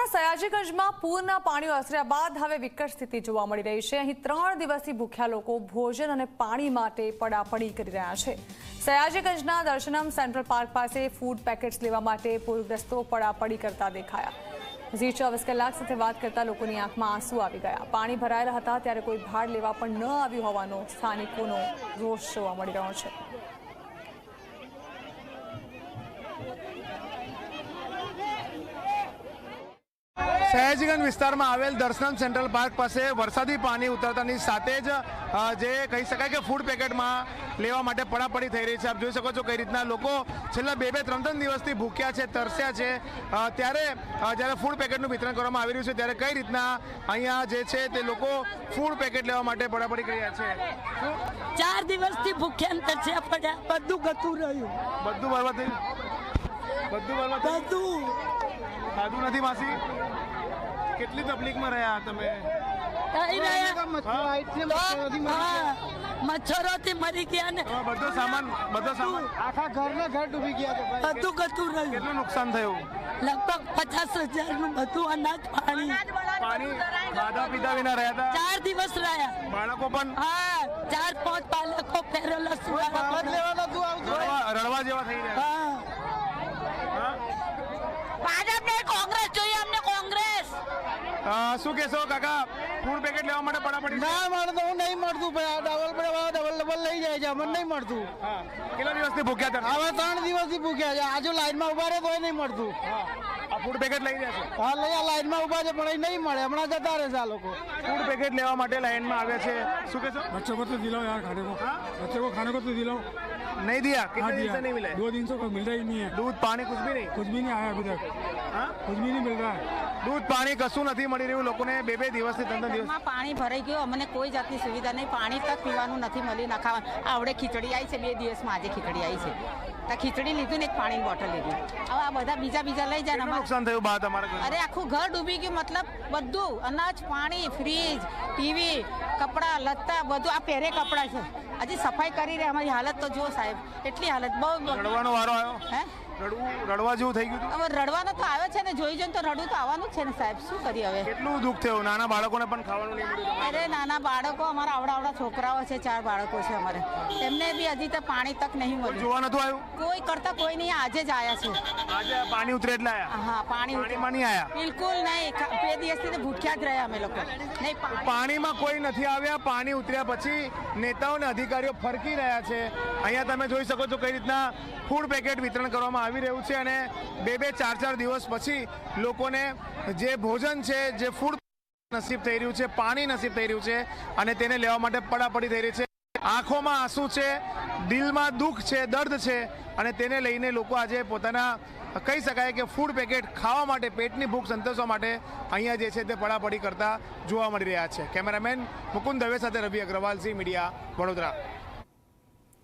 વડોદરાના સયાજીગંજમાં પૂરના પાણી ઓસર્યા બાદ હવે વિકટ સ્થિતિ જોવા મળી રહી છે. અહીં ત્રણ દિવસથી ભૂખ્યા લોકો ભોજન અને પાણી માટે પડાપડી કરી રહ્યા છે. સયાજીગંજના દર્શનમ સેન્ટ્રલ પાર્ક પાસે ફૂડ પેકેટ્સ લેવા માટે પૂરગ્રસ્તો પડાપડી કરતા દેખાયા. ઝી ચોવીસ કલાક સાથે વાત કરતા લોકોની આંખમાં આંસુ આવી ગયા. પાણી ભરાયેલા હતા ત્યારે કોઈ ભાડ લેવા પણ ન આવ્યું હોવાનો સ્થાનિકોનો રોષ જોવા મળી રહ્યો છે. સયાજીગંજ વિસ્તારમાં આવેલ દર્શનમ સેન્ટ્રલ પાર્ક પાસે વરસાદી પાણી ઉતરતાની સાથે જ જે કહી શકાય કે ફૂડ પેકેટમાં લેવા માટે પડાપડી થઈ રહી છે. આપ જોઈ શકો છો કઈ રીતના લોકો છેલ્લા બે બે ત્રણ ત્રણ દિવસથી ભૂખ્યા છે તરસ્યા છે. ત્યારે જ્યારે ફૂડ પેકેટનું વિતરણ કરવામાં આવી રહ્યું છે ત્યારે કઈ રીતના અહીંયા જે છે તે લોકો ફૂડ પેકેટ લેવા માટે પડાપડી કરી રહ્યા છે? ચાર દિવસથી ભૂખ્યા તરસ્યા પડ્યા બધું ગતું રહ્યું. બધું બરબાદ થયું બધું બધું. ખાધું નથી માસી? કેટલી તકલીફમાં રહ્યા તમે? મચ્છરો મચ્છરોથી મરી ગયા ને. બધો સામાન બધો સામાન આખા ઘરના ઘર ડૂબી ગયા બધું ગતું રહ્યું. કેટલું નુકસાન થયું? લગભગ પચાસ હજારનું બધું અનાજ પાણી. પાણી ખાધા પીધા વિના રહ્યા હતા? ચાર દિવસ રહ્યા. બાળકો પણ? હા ચાર પાંચ બાળકો પહેરેલા મત સુવાળા લેવા નતું આવતું રડવા રડવા જેવા થઈ રહ્યા હા હા? ભાજપ ને કોંગ્રેસ જોઈએ અમને કોંગ્રેસ અ, શું કહેશો કાકા? ફૂડ પેકેટ લેવા માટે પડા પડી ના મળતું હું નહીં મળતું ડબલ પડે ડબલ ડબલ લઈ જાય છે. અમને નહીં મળતું કેટલા દિવસથી ભૂખ્યા હતા? હવે ત્રણ દિવસથી ભૂખ્યા છે. આજુ લાઈનમાં ઊભા રહે તો નહીં મળતું ફૂડ પેકેટ લઈ રહ્યા છે? હા લઈ આ લાઈનમાં ઊભા છે પણ એ નહીં મળે. હમણાં જતા રહે છે આ લોકો. ફૂડ પેકેટ લેવા માટે લાઈનમાં આવે છે. શું કહેશો? બચ્ચો કો તો દિલાવ યાર ખાને કો. બચ્ચો કો ખાને કો તો દિલાવ दिलाओ નહીં દિયા हाँ कितने दिन दिया से नहीं मिला है? दो दिन से कोई मिल रहा ही नहीं है दूध पानी कुछ भी नहीं कुछ भी नहीं आया अभी तक હા कुछ भी नहीं मिल रहा है દૂધ પાણી કશું નથી મળી રહ્યું લોકોને બે બે દિવસથી ત્રણ ત્રણ દિવસ ઘરમાં પાણી ભરાઈ ગયું અમને કોઈ જાતની સુવિધા નહીં પાણી તક પીવાનું નથી મળ્યું ના ખાવાનું આવડે ખીચડી આવી છે બે દિવસમાં આજે ખીચડી આવી છે તો ખીચડી લીધું ને એક પાણીની બોટલ લીધું હવે આ બધા બીજા બીજા લઈ જાય ને કેટલું અમારે નુકસાન થયું બા તમારા ઘરે અરે આખું ઘર ડૂબી ગયું મતલબ બધું અનાજ પાણી ફ્રીજ ટીવી કપડાં લત્તા બધું આ પહેરે કપડાં છે હજી સફાઈ કરી રહે અમારી હાલત તો જુઓ સાહેબ એટલી હાલત. બહુ રડવાનો વારો આવ્યો? હે? રડવું રડવા જેવું થઈ ગયું હવે રડવાનો તો આવે છે ને જોઈ જોઈને તો રડવું તો આવવાનું છે ને સાહેબ. શું કરીએ હવે? કેટલું દુઃખ થયું? નાના બાળકોને પણ ખાવાનું નહીં મળ્યું અરે નાના બાળકો અમારા આવડા આવડા છોકરાઓ છે ચાર બાળકો છે અમારે. એમને બી હજી તો પાણી તક નહીં મળ્યું. જોવા નતું આવ્યું? કોઈ કરતા કોઈ નહીં આજે જ આવ્યા છે. આજે પાણી ઉતરે એટલે આવ્યા હા પાણી ઉતરે. નહીં આયા? બિલકુલ નહીં. બે દિવસથી ભૂખ્યા જ રહ્યા અમે લોકો. પાણીમાં કોઈ નથી આવ્યા, પાણી ઉતર્યા પછી નેતાઓ અને અધિકારીઓ ફરકી રહ્યા છે. અહીંયા તમે જોઈ શકો છો કઈ રીતના ફૂડ પેકેટ વિતરણ કરવામાં આવી રહ્યું છે અને બે બે ચાર ચાર દિવસ પછી લોકોને જે ભોજન છે, જે ફૂડ નસીબ થઈ રહ્યું છે, પાણી નસીબ થઈ રહ્યું છે અને તેને લેવા માટે પડાપડી થઈ રહી છે. આંખોમાં આંસુ છે, દિલમાં દુઃખ છે, દર્દ છે અને તેને લઈને લોકો આજે પોતાના, કહી શકાય કે ફૂડ પેકેટ ખાવા માટે, પેટની ભૂખ સંતોષવા માટે અહીંયા જે છે તે પડાપડી કરતા જોવા મળી રહ્યા છે. કેમેરામેન મુકુંદ દવે સાથે રવિ અગ્રવાલ, ઝી મીડિયા વડોદરા.